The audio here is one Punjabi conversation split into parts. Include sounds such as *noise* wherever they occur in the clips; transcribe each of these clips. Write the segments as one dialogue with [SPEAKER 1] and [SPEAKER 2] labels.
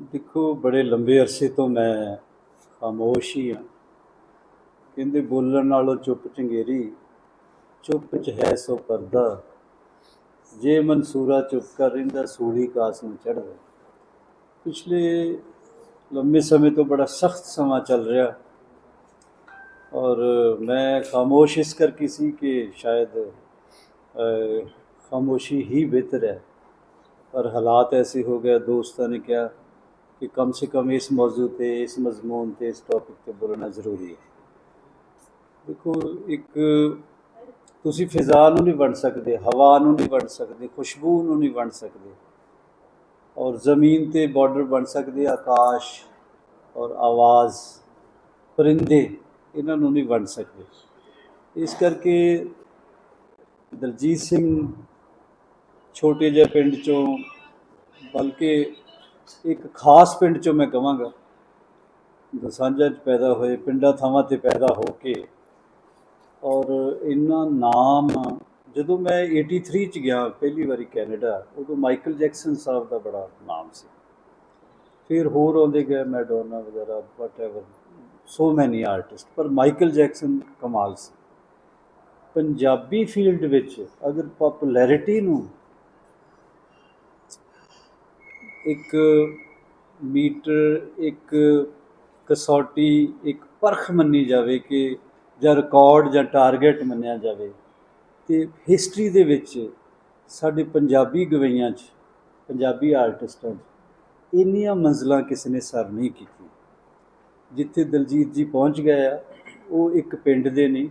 [SPEAKER 1] ਦੇਖੋ, ਬੜੇ ਲੰਬੇ ਅਰਸੇ ਤੋਂ ਮੈਂ ਖਾਮੋਸ਼ ਹੀ ਹਾਂ। ਕਹਿੰਦੇ, ਬੋਲਣ ਨਾਲੋਂ ਚੁੱਪ ਚੰਗੇਰੀ, ਚੁੱਪ ਚ ਹੈ ਸੋ ਪਰਦਾ। ਜੇ ਮਨਸੂਰਾ ਚੁੱਪ ਕਰ ਰਹਿੰਦਾ, ਸੂਲੀ ਕਾਸ ਨੂੰ ਚੜ੍ਹਦਾ। ਪਿਛਲੇ ਲੰਮੇ ਸਮੇਂ ਤੋਂ ਬੜਾ ਸਖਤ ਸਮਾਂ ਚੱਲ ਰਿਹਾ। ਔਰ ਮੈਂ ਖਾਮੋਸ਼ ਇਸ ਕਰਕੇ ਸੀ ਕਿ ਸ਼ਾਇਦ ਖਾਮੋਸ਼ੀ ਹੀ ਬਿਹਤਰ ਹੈ। ਪਰ ਹਾਲਾਤ ਐਸੇ ਹੋ ਗਏ, ਦੋਸਤਾਂ ਨੇ ਕਿਹਾ ਕਿ ਕਮ ਸੇ ਕਮ ਇਸ ਮੌਜੂ ਤੇ, ਇਸ ਮਜ਼ਮੂਨ ਤੇ, ਇਸ ਟੌਪਿਕ ਤੇ ਬੋਲਣਾ ਜ਼ਰੂਰੀ ਹੈ। ਦੇਖੋ, ਇੱਕ ਤੁਸੀਂ ਫਿਜ਼ਾ ਨੂੰ ਨਹੀਂ ਵੰਡ ਸਕਦੇ, ਹਵਾ ਨੂੰ ਨਹੀਂ ਵੰਡ ਸਕਦੇ, ਖੁਸ਼ਬੂ ਨੂੰ ਨਹੀਂ ਵੰਡ ਸਕਦੇ ਔਰ ਜ਼ਮੀਨ ਤੇ ਬਾਰਡਰ ਬਣ ਸਕਦੇ, ਆਕਾਸ਼ ਔਰ ਆਵਾਜ਼, ਪਰਿੰਦੇ ਇਹਨਾਂ ਨੂੰ ਨਹੀਂ ਵੰਡ ਸਕਦੇ। ਇਸ ਕਰਕੇ ਦਲਜੀਤ ਸਿੰਘ ਛੋਟੇ ਜਿਹੇ ਪਿੰਡ ਚੋਂ ਬਲਕਿ ਇੱਕ ਖਾਸ ਪਿੰਡ ਚੋਂ ਮੈਂ ਕਹਾਂਗਾ ਦਸਾਂਝਾ ਚ ਪੈਦਾ ਹੋਏ, ਪਿੰਡਾਂ ਥਾਵਾਂ ਤੇ ਪੈਦਾ ਹੋ ਕੇ। ਔਰ ਇਹਨਾਂ ਨਾਮ, ਜਦੋਂ ਮੈਂ 83 ਚ ਗਿਆ ਪਹਿਲੀ ਵਾਰੀ ਕੈਨੇਡਾ, ਉਦੋਂ ਮਾਈਕਲ ਜੈਕਸਨ ਸਾਹਿਬ ਦਾ ਬੜਾ ਨਾਮ ਸੀ। ਫਿਰ ਹੋਰ ਆਉਂਦੇ ਗਏ, ਮੈਡੋਨਾ ਵਗੈਰਾ ਵਟਐਵਰ ਸੋ ਮੈਨੀ ਆਰਟਿਸਟ ਪਰ ਮਾਈਕਲ ਜੈਕਸਨ ਕਮਾਲ ਸੀ। ਪੰਜਾਬੀ ਫੀਲਡ ਵਿੱਚ ਅਗਰ ਪਪੂਲੈਰਿਟੀ ਨੂੰ ਇੱਕ ਮੀਟਰ, ਇੱਕ ਕਸੌਟੀ, ਇੱਕ ਪਰਖ ਮੰਨੀ ਜਾਵੇ ਕਿ ਜਾਂ ਰਿਕਾਰਡ ਜਾਂ ਟਾਰਗੇਟ ਮੰਨਿਆ ਜਾਵੇ। ਤੇ ਹਿਸਟਰੀ ਦੇ ਵਿੱਚ ਸਾਡੇ ਪੰਜਾਬੀ ਗਵਈਆਂ 'ਚ, ਪੰਜਾਬੀ ਆਰਟਿਸਟਾਂ 'ਚ ਇੰਨੀਆਂ ਮੰਜ਼ਲਾਂ ਕਿਸੇ ਨੇ ਸਰ ਨਹੀਂ ਕੀਤੀ ਜਿੱਥੇ ਦਲਜੀਤ ਜੀ ਪਹੁੰਚ ਗਏ ਆ, ਉਹ ਇੱਕ ਪਿੰਡ ਦੇ ਨਹੀਂ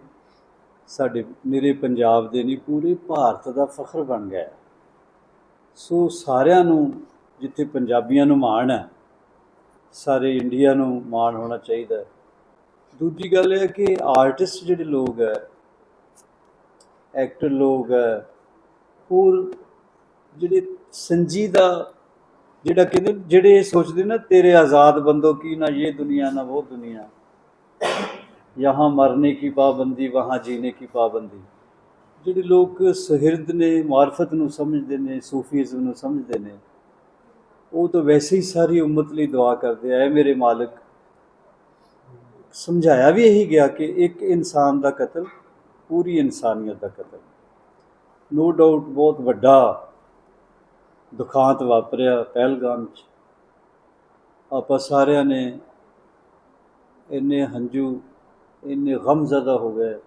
[SPEAKER 1] ਸਾਡੇ ਮੇਰੇ ਪੰਜਾਬ ਦੇ ਨਹੀਂ ਪੂਰੇ ਭਾਰਤ ਦਾ ਫਖਰ ਬਣ ਗਿਆ। ਸੋ ਸਾਰਿਆਂ ਨੂੰ ਜਿੱਥੇ ਪੰਜਾਬੀਆਂ ਨੂੰ ਮਾਣ ਹੈ, ਸਾਰੇ ਇੰਡੀਆ ਨੂੰ ਮਾਣ ਹੋਣਾ ਚਾਹੀਦਾ ਹੈ। ਦੂਜੀ ਗੱਲ ਹੈ ਕਿ ਆਰਟਿਸਟ ਜਿਹੜੇ ਲੋਕ ਹੈ ਐਕਟਰ ਲੋਕ ਹੈ, ਹੋਰ ਜਿਹੜੇ ਸੰਜੀਦਾ ਜਿਹੜਾ ਕਹਿੰਦੇ, ਜਿਹੜੇ ਸੋਚਦੇ ਨਾ ਤੇਰੇ ਆਜ਼ਾਦ ਬੰਦੋ ਕੀ ਨਾ, ਇਹ ਦੁਨੀਆ ਨਾ, ਉਹ ਦੁਨੀਆ। ਯਹਾਂ ਮਰਨੇ ਕੀ ਪਾਬੰਦੀ, ਵਹਾਂ ਜੀਨੇ ਕੀ ਪਾਬੰਦੀ। ਜਿਹੜੇ ਲੋਕ ਸਹਿਰਦ ਨੇ, ਮਾਰਫਤ ਨੂੰ ਸਮਝਦੇ ਨੇ ਸੂਫੀਜ਼ਮ ਨੂੰ ਸਮਝਦੇ ਨੇ ਉਹ ਤਾਂ ਵੈਸੇ ਹੀ ਸਾਰੀ ਉਮਤ ਲਈ ਦੁਆ ਕਰਦੇ ਆ ਮੇਰੇ ਮਾਲਕ। ਸਮਝਾਇਆ ਵੀ ਇਹੀ ਗਿਆ ਕਿ ਇੱਕ ਇਨਸਾਨ ਦਾ ਕਤਲ, ਪੂਰੀ ਇਨਸਾਨੀਅਤ ਦਾ ਕਤਲ। ਨੋ ਡਾਊਟ ਬਹੁਤ ਵੱਡਾ ਦੁਖਾਂਤ ਵਾਪਰਿਆ ਪਹਿਲਗਾਮ 'ਚ। ਆਪਾਂ ਸਾਰਿਆਂ ਨੇ ਇੰਨੇ ਹੰਝੂ, ਇੰਨੇ ਗਮਜ਼ਦਾ ਹੋ ਗਏ।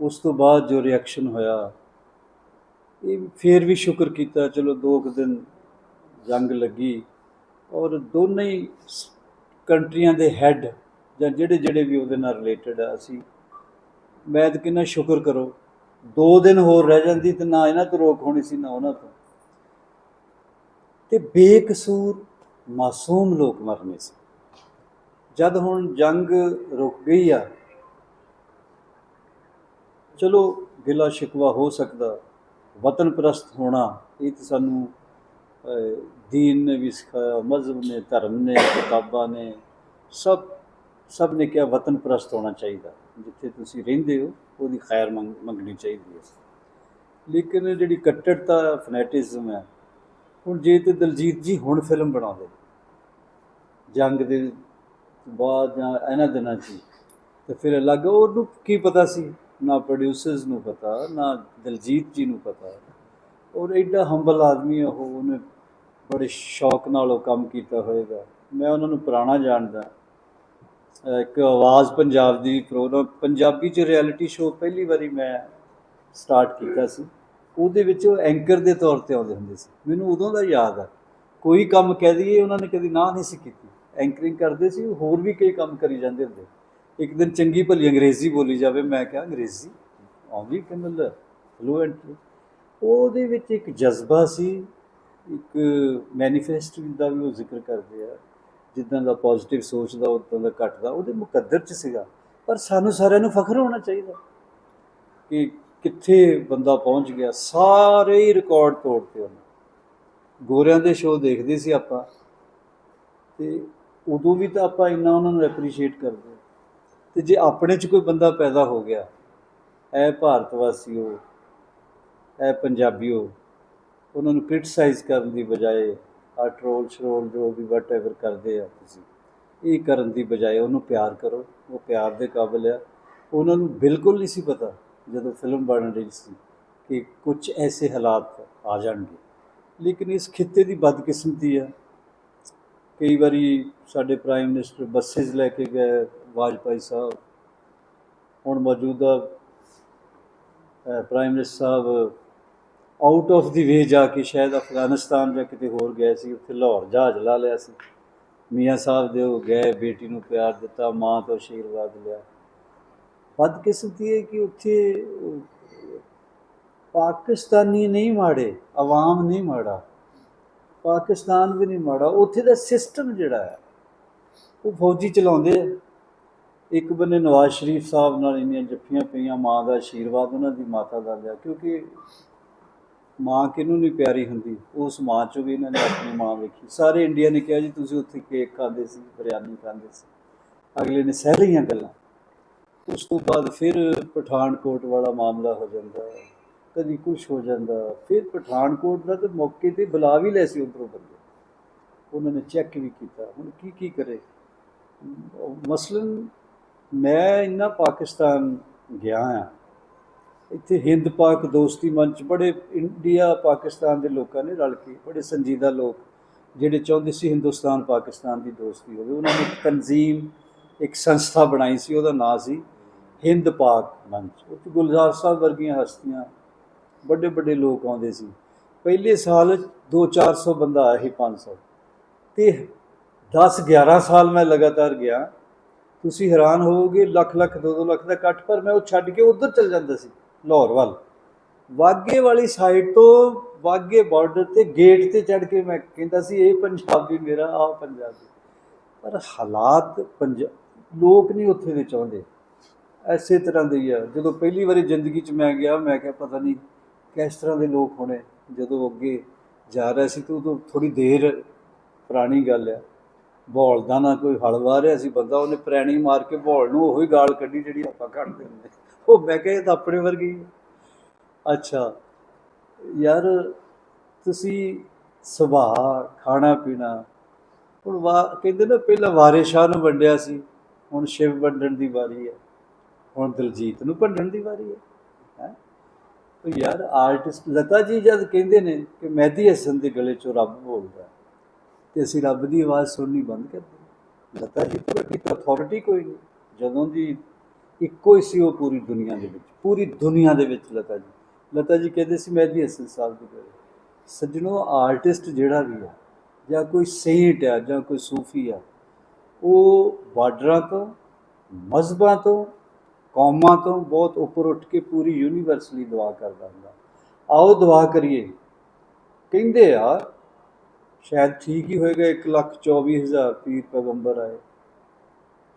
[SPEAKER 1] ਉਸ ਤੋਂ ਬਾਅਦ ਜੋ ਰਿਐਕਸ਼ਨ ਹੋਇਆ ਇਹ ਫੇਰ ਵੀ ਸ਼ੁਕਰ ਕੀਤਾ, ਚਲੋ ਦੋ ਕੁ ਦਿਨ ਜੰਗ ਲੱਗੀ ਔਰ ਦੋਨੇ ਹੀ ਕੰਟਰੀਆਂ ਦੇ ਹੈੱਡ ਜਾਂ ਜਿਹੜੇ ਜਿਹੜੇ ਵੀ ਉਹਦੇ ਨਾਲ ਰਿਲੇਟਡ ਆ, ਅਸੀਂ ਮੈਂ ਤਾਂ ਕਹਿੰਦਾ ਸ਼ੁਕਰ ਕਰੋ, ਦੋ ਦਿਨ ਹੋਰ ਰਹਿ ਜਾਂਦੀ ਤੇ ਨਾ ਇਹਨਾਂ ਤੋਂ ਰੋਕ ਹੋਣੀ ਸੀ, ਨਾ ਉਹਨਾਂ ਤੋਂ। ਤੇ ਬੇਕਸੂਰ ਮਾਸੂਮ ਲੋਕ ਮਰਨੇ ਸੀ। ਜਦ ਹੁਣ ਜੰਗ ਰੁਕ ਗਈ ਆ, ਚਲੋ ਗਿਲਾ ਸ਼ਿਕਵਾ ਹੋ ਸਕਦਾ। ਵਤਨ ਪ੍ਰਸਤ ਹੋਣਾ ਇਹ ਤਾਂ ਸਾਨੂੰ ਅਹ, ਦੀਨ ਨੇ ਵੀ ਸਿਖਾਇਆ ਮਜ਼ਹਬ ਨੇ ਧਰਮ ਨੇ ਕਿਤਾਬਾਂ ਨੇ ਸਭ ਸਭ ਨੇ ਕਿਹਾ ਵਤਨ ਪ੍ਰਸਤ ਹੋਣਾ ਚਾਹੀਦਾ। ਜਿੱਥੇ ਤੁਸੀਂ ਰਹਿੰਦੇ ਹੋ ਉਹਦੀ ਖੈਰ ਮੰਗ ਮੰਗਣੀ ਚਾਹੀਦੀ ਹੈ। ਲੇਕਿਨ ਜਿਹੜੀ ਕੱਟੜਤਾ ਫਨੈਟਿਜ਼ਮ ਹੈ ਹੁਣ ਜੇ ਤੇ ਦਲਜੀਤ ਜੀ ਹੁਣ ਫਿਲਮ ਬਣਾਉਂਦੇ ਜੰਗ ਦੇ ਬਾਅਦ ਜਾਂ ਇਹਨਾਂ ਦਿਨਾਂ 'ਚ ਹੀ, ਤੇ ਫਿਰ ਅਲੱਗ ਉਹਨੂੰ ਕੀ ਪਤਾ ਸੀ? ਨਾ ਪ੍ਰੋਡਿਊਸਰਸ ਨੂੰ ਪਤਾ, ਨਾ ਦਲਜੀਤ ਜੀ ਨੂੰ ਪਤਾ। ਔਰ ਐਡਾ ਹੰਬਲ ਆਦਮੀ ਉਹ, ਉਹਨੇ ਬੜੇ ਸ਼ੌਕ ਨਾਲ ਉਹ ਕੰਮ ਕੀਤਾ ਹੋਏਗਾ। ਮੈਂ ਉਹਨਾਂ ਨੂੰ ਪੁਰਾਣਾ ਜਾਣਦਾ। ਇੱਕ ਆਵਾਜ਼ ਪੰਜਾਬ ਦੀ ਪ੍ਰੋਗਰਾਮ ਪੰਜਾਬੀ ਚ ਰਿਐਲਿਟੀ ਸ਼ੋਅ ਪਹਿਲੀ ਵਾਰੀ ਮੈਂ ਸਟਾਰਟ ਕੀਤਾ ਸੀ। ਉਹਦੇ ਵਿੱਚ ਉਹ ਐਂਕਰ ਦੇ ਤੌਰ ਤੇ ਆਉਂਦੇ ਹੁੰਦੇ ਸੀ। ਮੈਨੂੰ ਉਦੋਂ ਦਾ ਯਾਦ ਆ। ਕੋਈ ਕੰਮ ਕਹਿ ਦਈਏ, ਉਹਨਾਂ ਨੇ ਕਦੀ ਨਾ ਨਹੀਂ ਸੀ ਕੀਤੀ। ਐਂਕਰਿੰਗ ਕਰਦੇ ਸੀ, ਹੋਰ ਵੀ ਕਈ ਕੰਮ ਕਰੀ ਜਾਂਦੇ ਹੁੰਦੇ। ਇੱਕ ਦਿਨ ਚੰਗੀ ਭਲੀ ਅੰਗਰੇਜ਼ੀ ਬੋਲੀ ਜਾਵੇ, ਮੈਂ ਕਿਹਾ, ਅੰਗਰੇਜ਼ੀ? ਆਉਂਦੀ ਕਿ ਮਤਲਬ ਫਲੂਐਂਟਲੀ ਉਹਦੇ ਵਿੱਚ ਇੱਕ ਜਜ਼ਬਾ ਸੀ, ਇੱਕ ਮੈਨੀਫੈਸਟ ਦਾ ਵੀ ਉਹ ਜ਼ਿਕਰ ਕਰਦੇ ਆ, ਜਿੱਦਾਂ ਦਾ ਪੋਜ਼ਿਟਿਵ ਸੋਚਦਾ, ਉਦਾਂ ਦਾ ਘੱਟ ਦਾ ਉਹਦੇ ਮੁਕੱਦਰ ਚ ਸੀਗਾ। ਪਰ ਸਾਨੂੰ ਸਾਰਿਆਂ ਨੂੰ ਫਖਰ ਹੋਣਾ ਚਾਹੀਦਾ ਕਿ ਕਿੱਥੇ ਬੰਦਾ ਪਹੁੰਚ ਗਿਆ, ਸਾਰੇ ਹੀ ਰਿਕਾਰਡ ਤੋੜਤੇ ਉਹਨੇ। ਗੋਰਿਆਂ ਦੇ ਸ਼ੋਅ ਦੇਖਦੇ ਸੀ ਆਪਾਂ, ਤੇ ਉਦੋਂ ਵੀ ਤਾਂ ਆਪਾਂ ਇੰਨਾ ਉਹਨਾਂ ਨੂੰ ਐਪਰੀਸ਼ੀਏਟ ਕਰਦੇ ਤੇ ਜੇ ਆਪਣੇ 'ਚ ਕੋਈ ਬੰਦਾ ਪੈਦਾ ਹੋ ਗਿਆ ਐ ਭਾਰਤ ਵਾਸੀਓ ਐ ਪੰਜਾਬੀਓ ਉਹਨਾਂ ਨੂੰ ਕ੍ਰਿਟਿਸਾਈਜ਼ ਕਰਨ ਦੀ ਬਜਾਏ ਆ ਟਰੋਲ ਸ਼ਰੋਲ ਜੋ ਵੀ ਵਟਐਵਰ ਕਰਦੇ ਆ ਤੁਸੀਂ, ਇਹ ਕਰਨ ਦੀ ਬਜਾਏ ਉਹਨੂੰ ਪਿਆਰ ਕਰੋ, ਉਹ ਪਿਆਰ ਦੇ ਕਾਬਿਲ ਆ। ਉਹਨਾਂ ਨੂੰ ਬਿਲਕੁਲ ਨਹੀਂ ਸੀ ਪਤਾ ਜਦੋਂ ਫਿਲਮ ਬਣ ਰਹੀ ਸੀ ਕਿ ਕੁਝ ਐਸੇ ਹਾਲਾਤ ਆ ਜਾਣਗੇ। ਲੇਕਿਨ ਇਸ ਖਿੱਤੇ ਦੀ ਬਦਕਿਸਮਤੀ ਆ। ਕਈ ਵਾਰੀ ਸਾਡੇ ਪ੍ਰਾਈਮ ਮਿਨਿਸਟਰ ਬੱਸੇਸ ਲੈ ਕੇ ਗਏ ਵਾਜਪਾਈ ਸਾਹਿਬ, ਹੁਣ ਮੌਜੂਦਾ ਪ੍ਰਾਈਮ ਮਿਨਿਸਟਰ ਸਾਹਿਬ ਆਊਟ ਆਫ ਦੀ ਵੇ ਜਾ ਕੇ ਸ਼ਾਇਦ ਅਫਗਾਨਿਸਤਾਨ ਜਾਂ ਕਿਤੇ ਹੋਰ ਗਏ ਸੀ, ਉੱਥੇ ਲਾਹੌਰ ਜਹਾਜ਼ ਲਾ ਲਿਆ ਸੀ। ਮੀਆਂ ਸਾਹਿਬ ਦੇ ਉਹ ਗਏ, ਬੇਟੀ ਨੂੰ ਪਿਆਰ ਦਿੱਤਾ, ਮਾਂ ਤੋਂ ਆਸ਼ੀਰਵਾਦ ਲਿਆ। ਬਦਕਿਸਮਤੀ ਹੈ ਕਿ ਉੱਥੇ ਪਾਕਿਸਤਾਨੀ ਨਹੀਂ ਮਾੜੇ, ਆਵਾਮ ਨਹੀਂ ਮਾੜਾ, ਪਾਕਿਸਤਾਨ ਵੀ ਨਹੀਂ ਮਾੜਾ, ਉੱਥੇ ਦਾ ਸਿਸਟਮ ਜਿਹੜਾ ਹੈ, ਉਹ ਫੌਜੀ ਚਲਾਉਂਦੇ ਆ। ਇੱਕ ਬੰਨੇ ਨਵਾਜ਼ ਸ਼ਰੀਫ ਸਾਹਿਬ ਨਾਲ ਇੰਨੀਆਂ ਜੱਫੀਆਂ ਪਈਆਂ, ਮਾਂ ਦਾ ਆਸ਼ੀਰਵਾਦ ਉਹਨਾਂ ਦੀ ਮਾਤਾ ਦਾ ਲਿਆ, ਕਿਉਂਕਿ ਮਾਂ ਕਿਹਨੂੰ ਨਹੀਂ ਪਿਆਰੀ ਹੁੰਦੀ? ਉਸ ਮਾਂ ਚੋਂ ਵੀ ਇਹਨਾਂ ਨੇ ਆਪਣੀ ਮਾਂ ਵੇਖੀ। ਸਾਰੇ ਇੰਡੀਆ ਨੇ ਕਿਹਾ ਜੀ, ਤੁਸੀਂ ਉੱਥੇ ਕੇਕ ਖਾਂਦੇ ਸੀ, ਬਿਰਿਆਨੀ ਖਾਂਦੇ ਸੀ। ਅਗਲੇ ਨੇ ਸਹਿ ਲਈਆਂ ਗੱਲਾਂ। ਉਸ ਤੋਂ ਬਾਅਦ ਫਿਰ ਪਠਾਨਕੋਟ ਵਾਲਾ ਮਾਮਲਾ ਹੋ ਜਾਂਦਾ, ਕਦੀ ਕੁਝ ਹੋ ਜਾਂਦਾ। ਫਿਰ ਪਠਾਨਕੋਟ ਦਾ ਤੇ ਮੌਕੇ ਤੇ ਬੁਲਾ ਵੀ ਲੈ ਸੀ ਉੱਧਰੋਂ ਬੰਦੇ। ਉਹਨਾਂ ਨੇ ਚੈੱਕ ਵੀ ਕੀਤਾ। ਹੁਣ ਕੀ ਕੀ ਕਰੇ ਮਸਲਨ ਮੈਂ ਇੰਨਾ ਪਾਕਿਸਤਾਨ ਗਿਆ ਆ, ਇੱਥੇ ਹਿੰਦ ਪਾਕ ਦੋਸਤੀ ਮੰਚ ਬੜੇ ਇੰਡੀਆ ਪਾਕਿਸਤਾਨ ਦੇ ਲੋਕਾਂ ਨੇ ਰਲ ਕੇ ਬੜੇ ਸੰਜੀਦਾ ਲੋਕ ਜਿਹੜੇ ਚਾਹੁੰਦੇ ਸੀ ਹਿੰਦੁਸਤਾਨ ਪਾਕਿਸਤਾਨ ਦੀ ਦੋਸਤੀ ਹੋਵੇ। ਉਹਨਾਂ ਨੇ ਇੱਕ ਤਨਜ਼ੀਮ, ਇੱਕ ਸੰਸਥਾ ਬਣਾਈ ਸੀ, ਉਹਦਾ ਨਾਂ ਸੀ ਹਿੰਦ ਪਾਕ ਮੰਚ। ਉੱਥੇ ਗੁਲਜ਼ਾਰ ਸਾਹਿਬ ਵਰਗੀਆਂ ਹਸਤੀਆਂ ਵੱਡੇ ਵੱਡੇ ਲੋਕ ਆਉਂਦੇ ਸੀ। ਪਹਿਲੇ ਸਾਲ 2-400 ਬੰਦਾ ਆਇਆ ਸੀ 500 ਤੇ 10-11 ਸਾਲ ਮੈਂ ਲਗਾਤਾਰ ਗਿਆ। ਤੁਸੀਂ ਹੈਰਾਨ ਹੋਵੋਗੇ, ਲੱਖ ਲੱਖ 2-2 ਲੱਖ ਦਾ ਇਕੱਠ, ਪਰ ਮੈਂ ਉਹ ਛੱਡ ਕੇ ਉਧਰ ਚਲ ਜਾਂਦਾ ਸੀ, ਲਾਹੌਰ ਵੱਲ। ਵਾਗੇ ਵਾਲੀ ਸਾਈਡ ਤੋਂ ਵਾਗੇ ਬਾਰਡਰ ਤੇ ਗੇਟ ਤੇ ਚੜ ਕੇ ਮੈਂ ਕਹਿੰਦਾ ਸੀ, ਇਹ ਪੰਜਾਬੀ ਮੇਰਾ ਆ ਪੰਜਾਬੀ ਪਰ ਹਾਲਾਤ ਪੰਜ, ਲੋਕ ਨਹੀਂ ਉੱਥੇ ਦੇ ਚਾਹੁੰਦੇ। ਐਸੇ ਤਰ੍ਹਾਂ ਦੇ ਹੀ ਆ। ਜਦੋਂ ਪਹਿਲੀ ਵਾਰੀ ਜ਼ਿੰਦਗੀ 'ਚ ਮੈਂ ਗਿਆ, ਮੈਂ ਕਿਹਾ ਪਤਾ ਨਹੀਂ ਕਿਸ ਤਰ੍ਹਾਂ ਦੇ ਲੋਕ ਹੋਣੇ। ਜਦੋਂ ਅੱਗੇ ਜਾ ਰਿਹਾ ਸੀ, ਤਾਂ ਉਦੋਂ ਥੋੜੀ ਦੇਰ ਪੁਰਾਣੀ ਗੱਲ ਆ। ਬੌਲ ਦਾ ਨਾ ਕੋਈ ਹਲ ਵਾਹ ਰਿਹਾ ਸੀ ਬੰਦਾ, ਉਹਨੇ ਪ੍ਰੈਣੀ ਮਾਰ ਕੇ ਬੌਲ ਨੂੰ ਉਹੀ ਗਾਲ ਕੱਢੀ ਜਿਹੜੀ ਆਪਾਂ ਕੱਢਦੇ ਹੁੰਦੇ ਉਹ ਮੈਂ ਕਿਹਾ ਇਹ ਤਾਂ ਆਪਣੇ ਵਰਗੀ ਹੀ। ਆ। ਅੱਛਾ, ਯਾਰ ਤੁਸੀਂ ਸੁਭਾਅ, ਖਾਣਾ ਪੀਣਾ, ਹੁਣ ਵਾ ਕਹਿੰਦੇ ਨਾ ਪਹਿਲਾਂ ਵਾਰੇ ਸ਼ਾਹ ਨੂੰ ਵੰਡਿਆ ਸੀ, ਹੁਣ ਸ਼ਿਵ ਵੰਡਣ ਦੀ ਵਾਰੀ ਹੈ। ਹੁਣ ਦਲਜੀਤ ਨੂੰ ਵੰਡਣ ਦੀ ਵਾਰੀ ਹੈ। ਹੈ? ਯਾਰ ਆਰਟਿਸਟ ਲਤਾ ਜੀ ਜਦ ਕਹਿੰਦੇ ਨੇ ਕਿ ਮਹਿਦੀ ਹਸਨ ਦੇ ਗਲੇ ਚੋਂ ਰੱਬ ਬੋਲਦਾ ਤੇ ਅਸੀਂ ਰੱਬ ਦੀ ਆਵਾਜ਼ ਸੁਣਨੀ ਬੰਦ ਕਰ ਦਿੱਤੀ। ਲਤਾ ਜੀ ਤੋਂ ਵੱਡੀ ਅਥਾਰਟੀ ਕੋਈ ਨਹੀਂ। ਜਦੋਂ ਦੀ ਇੱਕੋ ਹੀ ਸੀ ਉਹ ਪੂਰੀ ਦੁਨੀਆ ਦੇ ਵਿੱਚ, ਪੂਰੀ ਦੁਨੀਆ ਦੇ ਵਿੱਚ ਲਤਾ ਜੀ। ਲਤਾ ਜੀ ਕਹਿੰਦੇ ਸੀ, ਮੈਂ ਮਹਿਦੀ ਹਸਨ ਸਾਹਿਬ ਦੇ ਗਲੇ ਸੱਜਣੋ ਆਰਟਿਸਟ ਜਿਹੜਾ ਵੀ ਆ, ਜਾਂ ਕੋਈ ਸੇਂਟ ਆ, ਜਾਂ ਕੋਈ ਸੂਫੀ ਆ, ਉਹ ਬਾਰਡਰਾਂ ਤੋਂ, ਮਜ਼ਹਬਾਂ ਤੋਂ, ਕੌਮਾਂ ਤੋਂ ਬਹੁਤ ਉੱਪਰ ਉੱਠ ਕੇ ਪੂਰੀ ਯੂਨੀਵਰਸਲੀ ਦੁਆ ਕਰਦਾ ਹੁੰਦਾ। ਆਓ ਦੁਆ ਕਰੀਏ। ਕਹਿੰਦੇ ਆ ਸ਼ਾਇਦ ਠੀਕ ਹੀ ਹੋਏਗਾ 1 ਲੱਖ 24 ਹਜ਼ਾਰ ਪੀਰ ਪੈਗੰਬਰ ਆਏ।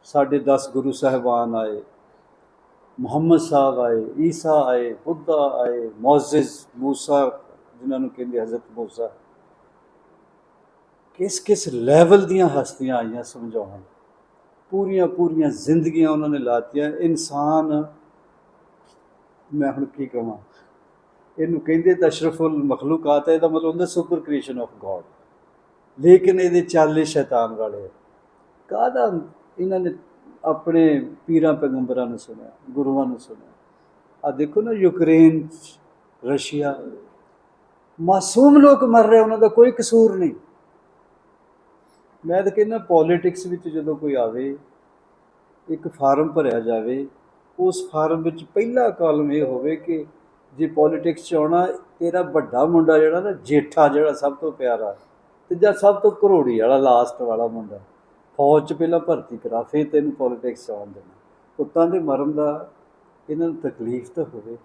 [SPEAKER 1] ਸਾਡੇ 10 ਗੁਰੂ ਸਾਹਿਬਾਨ ਆਏ, ਮੁਹੰਮਦ ਸਾਹਿਬ ਆਏ, ਈਸਾ ਆਏ, ਬੁੱਧਾ ਆਏ, ਮੌਜ਼ਿਜ਼, ਮੂਸਾ, ਜਿਨ੍ਹਾਂ ਨੂੰ ਕਹਿੰਦੇ ਹਜ਼ਰਤ ਮੂਸਾ। ਕਿਸ ਕਿਸ ਲੈਵਲ ਦੀਆਂ ਹਸਤੀਆਂ ਆਈਆਂ ਸਮਝਾਉਣ? ਪੂਰੀਆਂ ਪੂਰੀਆਂ ਜ਼ਿੰਦਗੀਆਂ ਉਹਨਾਂ ਨੇ ਲਾਤੀਆਂ। ਇਨਸਾਨ, ਮੈਂ ਹੁਣ ਕੀ ਕਹਾਂ? ਇਹਨੂੰ ਕਹਿੰਦੇ ਤਾਂ ਅਸ਼ਰਫੁਲ ਮਖਲੂਕਾਤ ਹੈ, ਇਹਦਾ ਮਤਲਬ ਹੁੰਦਾ ਸੁਪਰ ਕ੍ਰੀਏਸ਼ਨ ਆਫ ਗੋਡ। ਲੇਕਿਨ ਇਹਦੇ ਚਾਲੇ ਸ਼ੈਤਾਨ ਵਾਲੇ ਕਾਹਦਾ ਇਹਨਾਂ ਨੇ ਆਪਣੇ ਪੀਰਾਂ ਪੈਗੰਬਰਾਂ ਨੂੰ ਸੁਣਿਆ ਗੁਰੂਆਂ ਨੂੰ ਸੁਣਿਆ? ਆ ਦੇਖੋ ਨਾ ਯੂਕਰੇਨ 'ਚ, ਰਸ਼ੀਆ ਮਾਸੂਮ ਲੋਕ ਮਰ ਰਹੇ ਉਹਨਾਂ ਦਾ ਕੋਈ ਕਸੂਰ ਨਹੀਂ। ਮੈਂ ਤਾਂ ਕਹਿੰਦਾ ਪੋਲਿਟਿਕਸ ਵਿੱਚ ਜਦੋਂ ਕੋਈ ਆਵੇ ਇੱਕ ਫਾਰਮ ਭਰਿਆ ਜਾਵੇ ਉਸ ਫਾਰਮ ਵਿੱਚ ਪਹਿਲਾ ਕਾਲਮ ਇਹ ਹੋਵੇ ਕਿ ਜੇ ਪੋਲਿਟਿਕਸ 'ਚ ਆਉਣਾ ਤੇਰਾ ਵੱਡਾ ਮੁੰਡਾ ਜਿਹੜਾ ਨਾ ਜੇਠਾ ਜਿਹੜਾ ਸਭ ਤੋਂ ਪਿਆਰਾ ਤੇ ਜਾਂ ਸਭ ਤੋਂ ਘਰੋੜੀ ਵਾਲਾ ਲਾਸਟ ਵਾਲਾ ਮੁੰਡਾ। ਫੌਜ 'ਚ ਪਹਿਲਾਂ ਭਰਤੀ ਕਰਾ, ਫਿਰ ਤੈਨੂੰ ਪੋਲਿਟਿਕਸ 'ਚ ਆਉਣ ਦੇਣਾ। ਪੁੱਤਾਂ ਦੇ ਮਰਨ ਦਾ ਇਹਨਾਂ ਨੂੰ ਤਕਲੀਫ ਤਾਂ ਹੋਵੇ।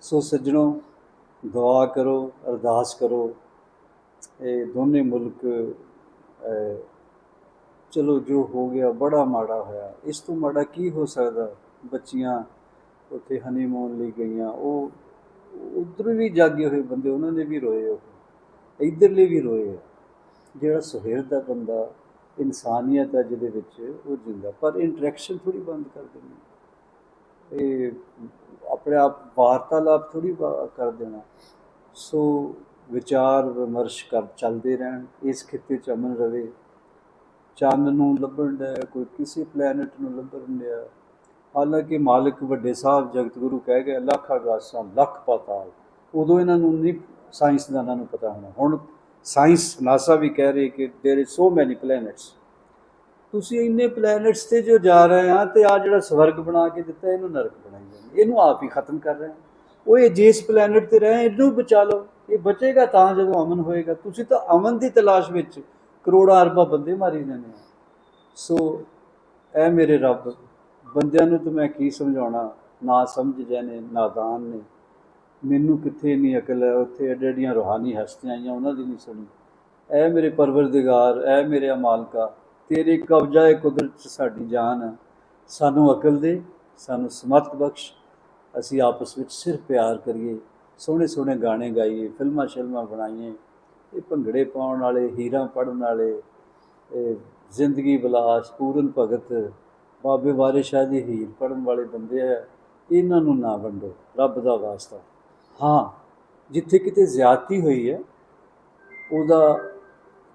[SPEAKER 1] ਸੋ ਸੱਜਣੋ, ਦੁਆ ਕਰੋ, ਅਰਦਾਸ ਕਰੋ। ਇਹ ਦੋਨੇ ਮੁਲਕ ਚਲੋ ਜੋ ਹੋ ਗਿਆ, ਬੜਾ ਮਾੜਾ ਹੋਇਆ। ਇਸ ਤੋਂ ਮਾੜਾ ਕੀ ਹੋ ਸਕਦਾ? ਬੱਚੀਆਂ ਉੱਥੇ ਹਨੀਮੂਨ ਲਈ ਗਈਆਂ। ਉਹ ਉਧਰ ਵੀ ਜਾਗੇ ਹੋਏ ਬੰਦੇ, ਉਹਨਾਂ ਨੇ ਵੀ ਰੋਏ ਉਹ। ਇਧਰਲੇ ਵੀ ਰੋਏ ਆ। ਜਿਹੜਾ ਸੁਹਿਰਦ ਦਾ ਬੰਦਾ ਇਨਸਾਨੀਅਤ ਹੈ ਜਿਹਦੇ ਵਿੱਚ ਉਹ ਜਿੰਦਾ, ਪਰ ਇੰਟਰੈਕਸ਼ਨ ਥੋੜੀ ਬੰਦ ਕਰ ਦੇਣੀ ਇਹ ਆਪਣੇ ਆਪ ਵਾਰਤਾਲਾਪ ਥੋੜੀ ਕਰ ਦੇਣਾ। ਸੋ ਵਿਚਾਰ ਵਿਮਰਸ਼ ਕਰ ਚੱਲਦੇ ਰਹਿਣ, ਇਸ ਖਿੱਤੇ 'ਚ ਅਮਨ ਰਵੇ। ਚੰਨ ਨੂੰ ਲੱਭਣ ਦਾ ਕੋਈ ਕਿਸੇ ਪਲੈਨਟ ਨੂੰ ਲੱਭਣ ਡਿਆ। ਹਾਲਾਂਕਿ ਮਾਲਕ ਵੱਡੇ ਸਾਹਿਬ ਜਗਤ ਗੁਰੂ ਕਹਿ ਗਏ, ਲੱਖ ਆਗਾਸਾਂ ਲੱਖ ਪਾਤਾਲ। ਉਦੋਂ ਇਹਨਾਂ ਨੂੰ ਨਹੀਂ ਸਾਇੰਸਦਾਨਾਂ ਨੂੰ ਪਤਾ ਹੋਣਾ। ਹੁਣ ਸਾਇੰਸ ਨਾਸਾ ਵੀ ਕਹਿ ਰਹੀ ਕਿ there is so many planets ਤੁਸੀਂ ਇੰਨੇ ਪਲੈਨਟਸ ਤੇ ਜੋ ਜਾ ਰਹੇ ਆ ਤੇ ਆ ਜਿਹੜਾ ਸਵਰਗ ਬਣਾ ਕੇ ਦਿੱਤਾ ਇਹਨੂੰ ਨਰਕ ਬਣਾਈ ਜਾਂਦੇ ਇਹਨੂੰ ਆਪ ਹੀ ਖਤਮ ਕਰ ਰਹੇ ਆ ਉਹ ਇਹ ਜਿਸ ਪਲੈਨਟ ਤੇ ਰਹੇ ਇਹਨੂੰ ਬਚਾ ਲਓ ਇਹ ਬਚੇਗਾ ਤਾਂ ਜਦੋਂ ਅਮਨ ਹੋਏਗਾ ਤੁਸੀਂ ਤਾਂ ਅਮਨ ਦੀ ਤਲਾਸ਼ ਵਿੱਚ ਕਰੋੜਾਂ ਅਰਬਾਂ ਬੰਦੇ ਮਾਰੀ ਜਾਂਦੇ ਆ ਸੋ ਐ ਮੇਰੇ ਰੱਬ ਬੰਦਿਆਂ ਨੂੰ ਤਾਂ ਮੈਂ ਕੀ ਸਮਝਾਉਣਾ ਨਾ ਸਮਝ ਜਾਣੇ ਨਾਦਾਨ ਨੇ ਮੈਨੂੰ ਕਿੱਥੇ ਨਹੀਂ ਅਕਲ ਹੈ? ਉੱਥੇ ਐਡੇ ਐਡੀਆਂ ਰੂਹਾਨੀ ਹਸਤੀਆਂ ਆਈਆਂ, ਉਹਨਾਂ ਦੀ ਨਹੀਂ ਸੁਣੀ। ਐ ਮੇਰੇ ਪਰਵਰਦਿਗਾਰ, ਐ ਮੇਰੇ ਮਾਲਕਾ ਤੇਰੇ ਕਬਜ਼ਾ ਹੈ ਕੁਦਰਤ 'ਚ ਸਾਡੀ ਜਾਨ ਹੈ। ਸਾਨੂੰ ਅਕਲ ਦੇ, ਸਾਨੂੰ ਸਮਤ ਬਖਸ਼। ਅਸੀਂ ਆਪਸ ਵਿੱਚ ਸਿਰ ਪਿਆਰ ਕਰੀਏ, ਸੋਹਣੇ ਸੋਹਣੇ ਗਾਣੇ ਗਾਈਏ, ਫਿਲਮਾਂ ਸ਼ਿਲਮਾਂ ਬਣਾਈਏ, ਇਹ ਭੰਗੜੇ ਪਾਉਣ ਵਾਲੇ, ਹੀਰਾ ਪੜਨ ਵਾਲੇ, ਇਹ ਜ਼ਿੰਦਗੀ ਵਿਲਾਸ ਪੂਰਨ ਭਗਤ, ਬਾਬੇ ਵਾਰਿਸ ਸ਼ਾਹ ਦੀ ਹੀਰ ਪੜਨ ਵਾਲੇ ਬੰਦੇ ਆ। ਇਹਨਾਂ ਨੂੰ ਨਾ ਵੰਡੋ, ਰੱਬ ਦਾ ਵਾਸਤਾ। ਹਾਂ, ਜਿੱਥੇ ਕਿਤੇ ਜ਼ਿਆਦਤੀ ਹੋਈ ਹੈ, ਉਹਦਾ